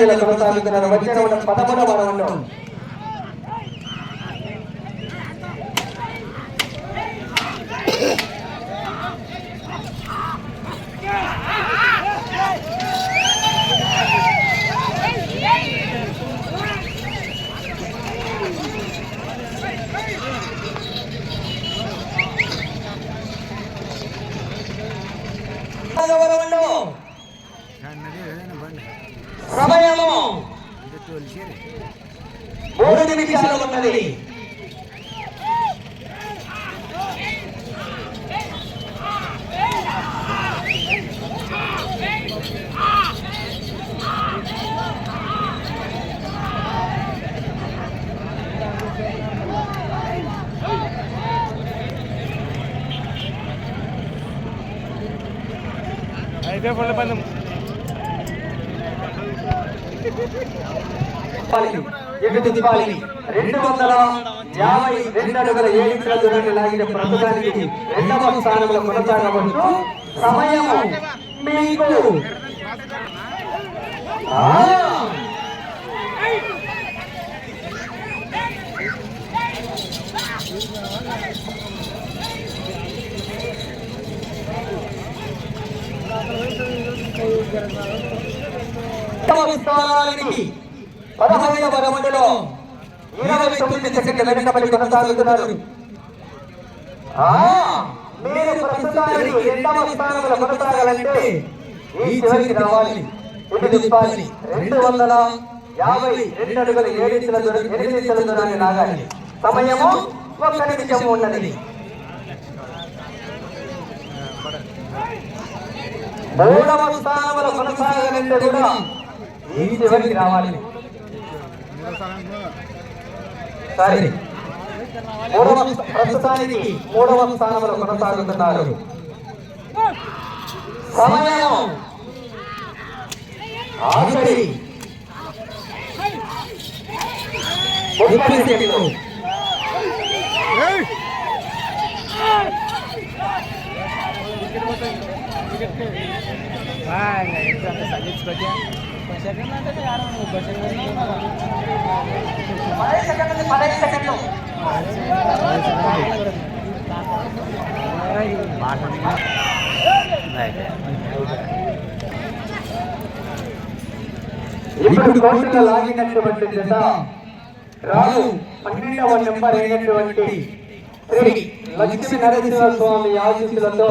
జిల్లా కొనసాగుతున్నారు వచ్చే రౌండ్ పదమూడవ రౌండ్ పదవ రౌండ్ సమయము మూడు నిమిషాలు ఉన్నది. అయితే ఫుల్ పందం. తిప్పాలి. ఎటు తిప్పాలి? రెండు వందల యాభై రెండు అడుగుల ఏడు ఇంచుల దూరాన్ని లాగిన ప్రస్తుతానికి రెండవ స్థానంలో కొనసాగవచ్చు. సమయం మీకు. స్థానానికి పదహైదవ రౌండ్లో ఇరవై తొమ్మిది సెకండ్ల వెనకబడి కొనసాగుతున్నారు. ఆ, మీరు ప్రస్తుతానికి రెండవ స్థానంలో కొనసాగాలంటే ఈ చివరికి రావాలి. తిప్పాలి. రెండు వందల యాభై రెండు అడుగుల ఏడు ఇంచుల దూరం ఎనిమిది ఇంచుల దూరాన్ని లాగాలి. సమయము ఒక్క నిమిషం ఉన్నది. మూడవ స్థానంలో కొనసాగాలంటే కూడా ఈ చివరికి రావాలి. సరే. మూడవ ప్రస్తుతానికి మూడవ స్థానంలో కొనసాగుతున్నారు. సమయం. ఆఖరి ముప్పై సెకండ్లు. ఇప్పుడు కోర్టులో లాగినటువంటి జత రాను పన్నెండవ నెంబర్ అయినటువంటి శ్రీ లక్ష్మీ నరసింహ స్వామి ఆశీస్సులతో